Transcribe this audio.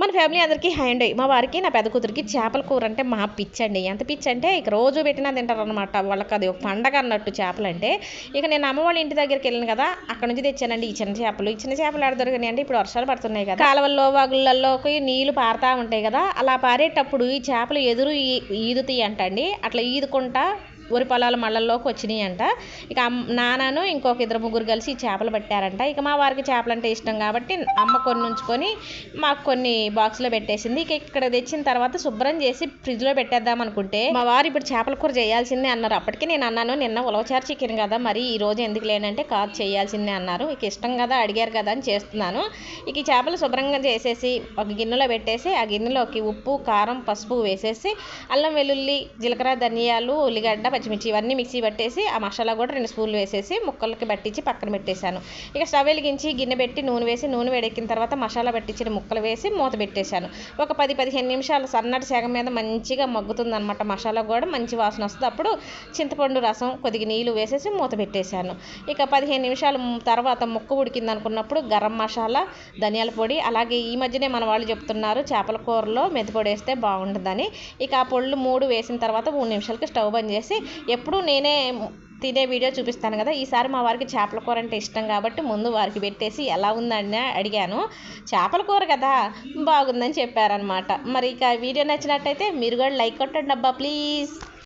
మన ఫ్యామిలీ అందరికీ హ్యాండ్ మా వారికి నా పెద్ద కూతురికి చేపల కూర అంటే మా పిచ్చండి. ఎంత పిచ్చి అంటే ఇక రోజు పెట్టినా తింటారు అనమాట వాళ్ళకి అది ఒక పండగ అన్నట్టు చేపలు అంటే ఇక నేను అమ్మ వాళ్ళ ఇంటి దగ్గరికి వెళ్ళాను కదా అక్కడ నుంచి తెచ్చానండి ఈ చిన్న చేపలు. ఈ చిన్న చేపలు ఆడ దొరికినాయి అంటే ఇప్పుడు వర్షాలు పడుతున్నాయి కదా. కాలువల్లో వాగులలోకి నీళ్ళు పారుతా ఉంటాయి కదా అలా పారేటప్పుడు ఈ చేపలు ఎదురు ఈ- ఈదుతాయి అంటండి. అట్లా ఈదుకుంటా వరి పొలాల మళ్ళల్లోకి వచ్చినాయి అంట ఇక అమ్- నాన్నను ఇంకొక ఇద్దరు ముగ్గురు కలిసి చేపలు పట్టారంట. ఇక మా వారికి చేపలు అంటే ఇష్టం కాబట్టి అమ్మ కొన్ని ఉంచుకొని మాకు కొన్ని బాక్స్లో పెట్టేసింది. ఇక ఇక్కడ తెచ్చిన తర్వాత శుభ్రం చేసి ఫ్రిడ్జ్లో పెట్టేద్దాం అనుకుంటే మా వారు ఇప్పుడు చేపల కూర చేయాల్సిందే అన్నారు. అప్పటికి నేను అన్నాను నిన్న ఉలవచారు చికెన్ కదా మరి ఈ రోజు ఎందుకు లేనంటే కాదు చేయాల్సిందే అన్నారు. ఇక ఇష్టం కదా అడిగారు కదా అని చేస్తున్నాను. ఇక ఈ చేపలు శుభ్రంగా చేసేసి ఒక గిన్నెలో పెట్టేసి ఆ గిన్నెలోకి ఉప్పు కారం పసుపు వేసేసి అల్లం వెల్లుల్లి జీలకర్ర ధనియాలు ఉల్లిగడ్డ పచ్చిమిర్చి ఇవన్నీ మిక్సీ పట్టేసి ఆ మసాలా కూడా రెండు స్పూన్లు వేసేసి ముక్కలకి పట్టించి పక్కన పెట్టేశాను. ఇక స్టవ్ వెలిగించి గిన్నె పెట్టి నూనె వేసి నూనె వేడెక్కిన తర్వాత మసాలా పట్టించిన ముక్కలు వేసి మూత పెట్టేశాను. ఒక పది పదిహేను నిమిషాలు సన్నటి సేగ మీద మంచిగా మగ్గుతుంది అనమాట మసాలా కూడా మంచి వాసన వస్తుంది. అప్పుడు చింతపండు రసం కొద్దిగా నీళ్ళు వేసేసి మూత పెట్టేశాను. ఇక పదిహేను నిమిషాల తర్వాత ముక్క ఉడికింది అనుకున్నప్పుడు గరం మసాలా ధనియాల పొడి అలాగే ఈ మధ్యనే మన వాళ్ళు చెప్తున్నారు చేపల కూరలో మెంతిపొడి వేస్తే బాగుంటుందని. ఇక ఆ పొళ్ళు మూడు వేసిన తర్వాత మూడు నిమిషాలకి స్టవ్ బంద్ చేసి ఎప్పుడు నేనే తినే వీడియో చూపిస్తాను కదా. ఈసారి మా వారికి చేపల కూర అంటే ఇష్టం కాబట్టి ముందు వారికి పెట్టేసి ఎలా ఉందని అడిగాను. చేపల కూర కదా బాగుందని చెప్పారనమాట మరి ఇక వీడియో నచ్చినట్టయితే మీరు కూడా లైక్ కొట్టండి అబ్బా ప్లీజ్.